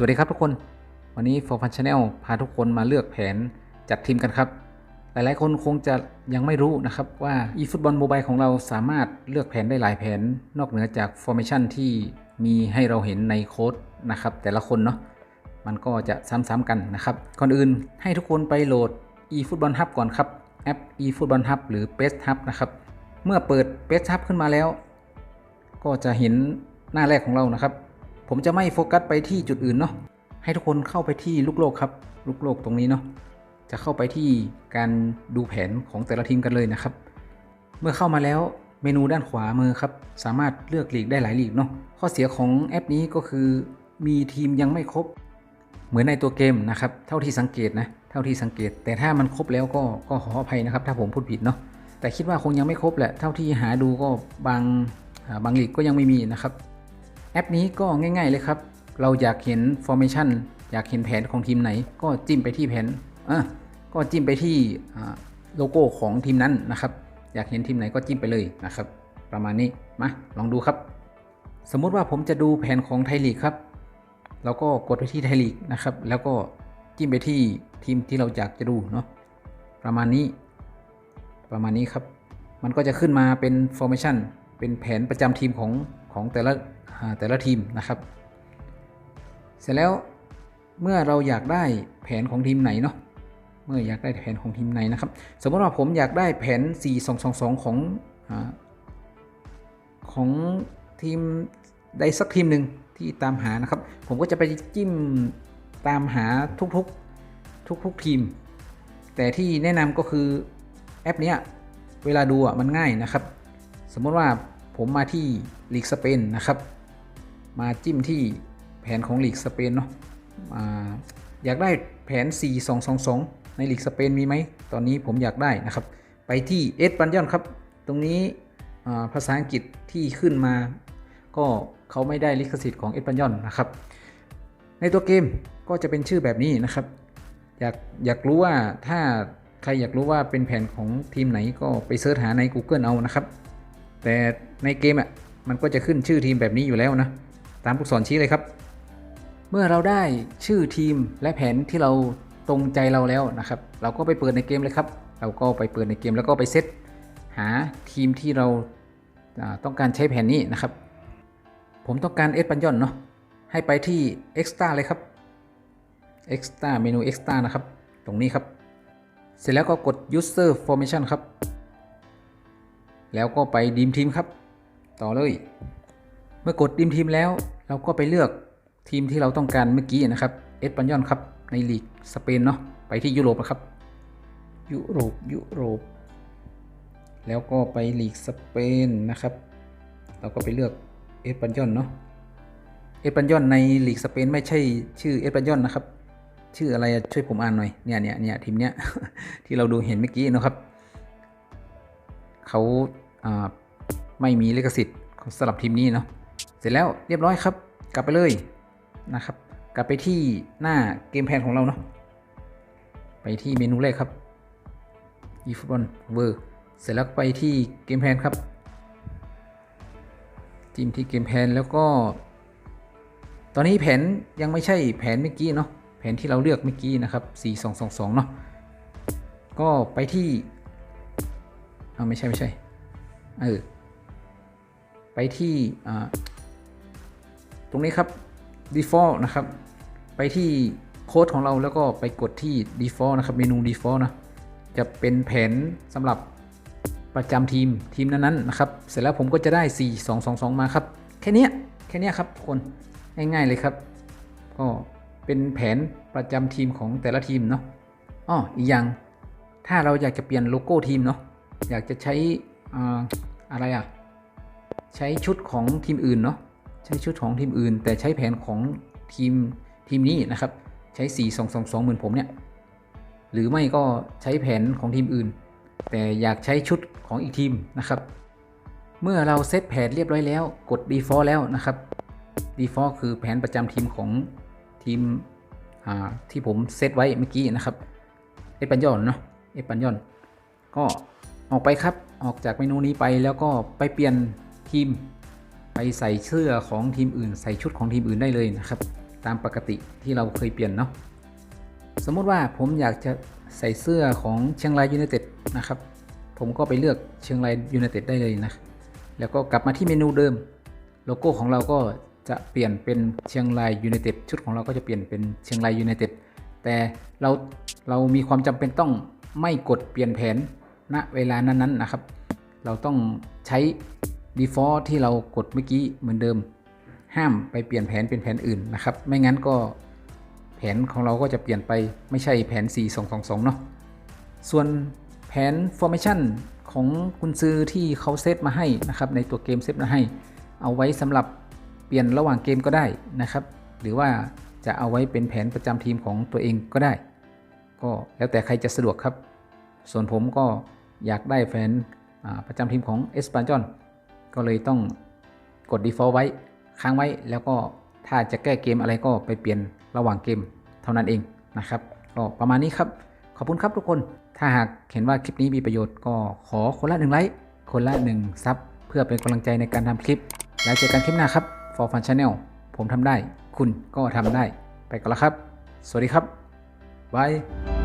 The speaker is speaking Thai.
สวัสดีครับทุกคน วันนี้ For Fun Channel พาทุกคนมาเลือกแผนจัดทีมกันครับ หลายๆ คนคงจะยังไม่รู้นะครับว่า eFootball Mobile ของเราสามารถเลือกแผนได้หลายแผน นอกเหนือจาก Formation ที่มีให้เราเห็นในโค้ดนะครับ แต่ละคนเนาะมันก็จะซ้ำๆกันนะครับ ก่อนอื่นให้ทุกคนไปโหลด eFootball Hub ก่อนครับแอป eFootball Hub หรือ Best Hub นะครับเมื่อเปิด Best Hub ขึ้นมาแล้ว ก็จะเห็นหน้าแรกของเรานะครับ ผมจะไม่โฟกัสไปที่จุดอื่นเนาะให้ทุกคนเข้าไปที่ลูกโลกครับ ลูกโลกตรงนี้เนาะจะเข้าไปที่การดูแผนของแต่ละทีมกันเลยนะครับ เมื่อเข้ามาแล้วเมนูด้านขวามือครับ สามารถเลือกลีกได้หลายลีกเนาะข้อเสียของแอปนี้ก็คือมีทีมยังไม่ครบ เหมือนในตัวเกมนะครับ เท่าที่สังเกตนะเท่าที่สังเกต แต่ถ้ามันครบแล้วก็ก็ขออภัยนะครับ ถ้าผมพูดผิดเนาะแต่คิดว่าคงยังไม่ครบแหละเท่าที่หาดูก็บางอ่าบางลีกก็ยังไม่มีนะครับ แอปนี้ก็ง่ายๆเลยครับ เราอยากเห็น formation อยากเห็นแผนของทีมไหน ก็จิ้มไปที่แผนอะก็จิ้มไปที่โลโก้ของทีมนั้นนะครับ อยากเห็นทีมไหนก็จิ้มไปเลยนะครับ ประมาณนี้มาลองดูครับ สมมุติว่าผมจะดูแผนของไทยลีกครับเราก็กดไปที่ไทยลีกนะครับ แล้วก็จิ้มไปที่ทีมที่เราอยากจะดูเนาะประมาณนี้ ประมาณนี้ครับ มันก็จะขึ้นมาเป็น formation เป็นแผนประจำทีมของของแต่ละ แต่ละทีมนะครับ เสร็จแล้วเมื่อเราอยากได้แผนของทีมไหนเนาะเมื่ออยากได้แผนของทีมไหนนะครับ สมมติว่าผมอยากได้แผน 4-2-2-2 ของอของทีมใดสักทีมหนึ่งที่ตามหานะครับ ผมก็จะไปจิ้มตามหาทุกๆทุกๆทีม แต่ที่แนะนำก็คือแอปเนี้ยเวลาดูอะมันง่ายนะครับ สมมติว่าผมมาที่ลีกสเปนนะครับ มาจิ้มที่แผนของลีกสเปนเนาะอ่าอยากได้แผน 4-2-2-2 ในลีกสเปนมีไหม ตอนนี้ผมอยากได้นะครับ ไปที่เอสปันยอนครับ ตรงนี้อ่าภาษาอังกฤษที่ขึ้นมา ก็เขาไม่ได้ลิขสิทธิ์ของเอสปันยอนนะครับ ในตัวเกมก็จะเป็นชื่อแบบนี้นะครับ อยากอยากรู้ว่าถ้าใครอยากรู้ว่าเป็นแผนของทีมไหนก็ไปเสิร์ชหาใน Google เอานะครับ แต่ในเกมอะมันก็จะขึ้นชื่อทีมแบบนี้อยู่แล้วนะตามลูกศรชี้เลยครับ เมื่อเราได้ชื่อทีมและแผนที่เราตรงใจเราแล้วนะครับ เราก็ไปเปิดในเกมเลยครับ เราก็ไปเปิดในเกมแล้วก็ไปเซตหาทีมที่เราต้องการใช้แผนนี้นะครับ ผมต้องการเอสปันยอนเนาะให้ไปที่ Extra เลยครับ Extra เมนู Extra นะครับ ตรงนี้ครับ เสร็จแล้วก็กด User Formation ครับ แล้วก็ไปดีมทีมครับ ต่อเลย เมื่อกดดีมทีมแล้ว เราก็ไปเลือกทีมที่เราต้องการเมื่อกี้นะครับเอสปันยอนครับในลีกสเปนเนาะไปที่ยุโรปนะครับ ยุโรปยุโรป แล้วก็ไปลีกสเปนนะครับ เราก็ไปเลือกเอสปันยอนเนาะเอสปันยอนในลีกสเปนไม่ใช่ชื่อเอสปันยอนนะครับ ชื่ออะไรช่วยผมอ่านหน่อยเนี่ยเนี่ยเนี่ยทีมเนี้ยที่เราดูเห็นเมื่อกี้นะครับเขาอ่าไม่มีลิขสิทธิ์สำหรับทีมนี้เนาะ เสร็จแล้วเรียบร้อยครับ กลับไปเลยนะครับ กลับไปที่หน้าเกมแพนของเราเนาะไปที่เมนูแรกครับ eFootball World เสร็จแล้วไปที่เกมแพนครับจิ้มที่เกมแพนแล้วก็ ตอนนี้แผนยังไม่ใช่แผนเมื่อกี้เนาะแผนที่เราเลือกเมื่อกี้นะครับ 4222 เนาะก็ไปที่เอาไม่ใช่ไม่ใช่เออไปที่อ่า ตรงนี้ครับ default นะครับ ไปที่โค้ดของเราแล้วก็ไปกดที่ default นะครับ เมนู default นะ จะเป็นแผนสำหรับประจำทีมทีมนั้นๆนะครับ เสร็จแล้วผมก็จะได้ 4 2 2 2 มาครับ แค่นี้แค่นี้ครับทุกคนง่ายๆเลยครับ ก็เป็นแผนประจำทีมของแต่ละทีมเนาะอ้ออีกอย่างถ้าเราอยากจะเปลี่ยนโลโก้ทีมเนาะอยากจะใช้อ่าอะไรอะใช้ชุดของทีมอื่นเนาะ ใช้ชุดของทีมอื่น แต่ใช้แผนของทีมทีมนี้นะครับ ใช้ 4 2 2 2เหมือนผมเนี่ยหรือไม่ก็ใช้แผนของทีมอื่น แต่อยากใช้ชุดของอีกทีมนะครับ เมื่อเราเซตแผนเรียบร้อยแล้ว กด default แล้วนะครับ default คือแผนประจำทีมของทีมที่ผมเซตไว้เมื่อกี้นะครับเอปันยอนเนาะเอปันยอนก็ออกไปครับออกจากเมนูนี้ไปแล้วก็ไปเปลี่ยนทีม ไปใส่เสื้อของทีมอื่น ใส่ชุดของทีมอื่นได้เลยนะครับ ตามปกติที่เราเคยเปลี่ยนเนาะสมมติว่าผมอยากจะใส่เสื้อของเชียงรายยูไนเต็ดนะครับ ผมก็ไปเลือกเชียงรายยูไนเต็ดได้เลยนะแล้วก็กลับมาที่เมนูเดิม โลโก้ของเราก็จะเปลี่ยนเป็นเชียงรายยูไนเต็ดชุดของเราก็จะเปลี่ยนเป็นเชียงรายยูไนเต็ดแต่เราเรามีความจำเป็นต้องไม่กดเปลี่ยนแผนณเวลานั้นๆนะครับ เราต้องใช้ default ที่เรากดเมื่อกี้เหมือนเดิม ห้ามไปเปลี่ยนแผนเป็นแผนอื่นนะครับ ไม่งั้นก็แผนของเราก็จะเปลี่ยนไปไม่ใช่แผน 4 2 2 2 เนาะส่วนแผน formation ของคุณซื้อที่เขาเซตมาให้นะครับในตัวเกมเซตมาให้ เอาไว้สำหรับเปลี่ยนระหว่างเกมก็ได้นะครับ หรือว่าจะเอาไว้เป็นแผนประจำทีมของตัวเองก็ได้ ก็แล้วแต่ใครจะสะดวกครับ ส่วนผมก็อยากได้แผนประจำทีมของเอสปานจอน ก็เลยต้องกด default ไว้ค้างไว้แล้วก็ถ้าจะแก้เกมอะไรก็ไปเปลี่ยนระหว่างเกมเท่านั้นเองนะครับก็ประมาณนี้ครับ ขอบคุณครับทุกคน ถ้าหากเห็นว่าคลิปนี้มีประโยชน์ก็ขอคนละหนึ่งไลค์ คนละหนึ่งซับ เพื่อเป็นกำลังใจในการทำคลิป แล้วเจอกันคลิปหน้าครับ For Fun Channel ผมทำได้ คุณก็ทำได้ ไปก่อนล้วครับ สวัสดีครับบาย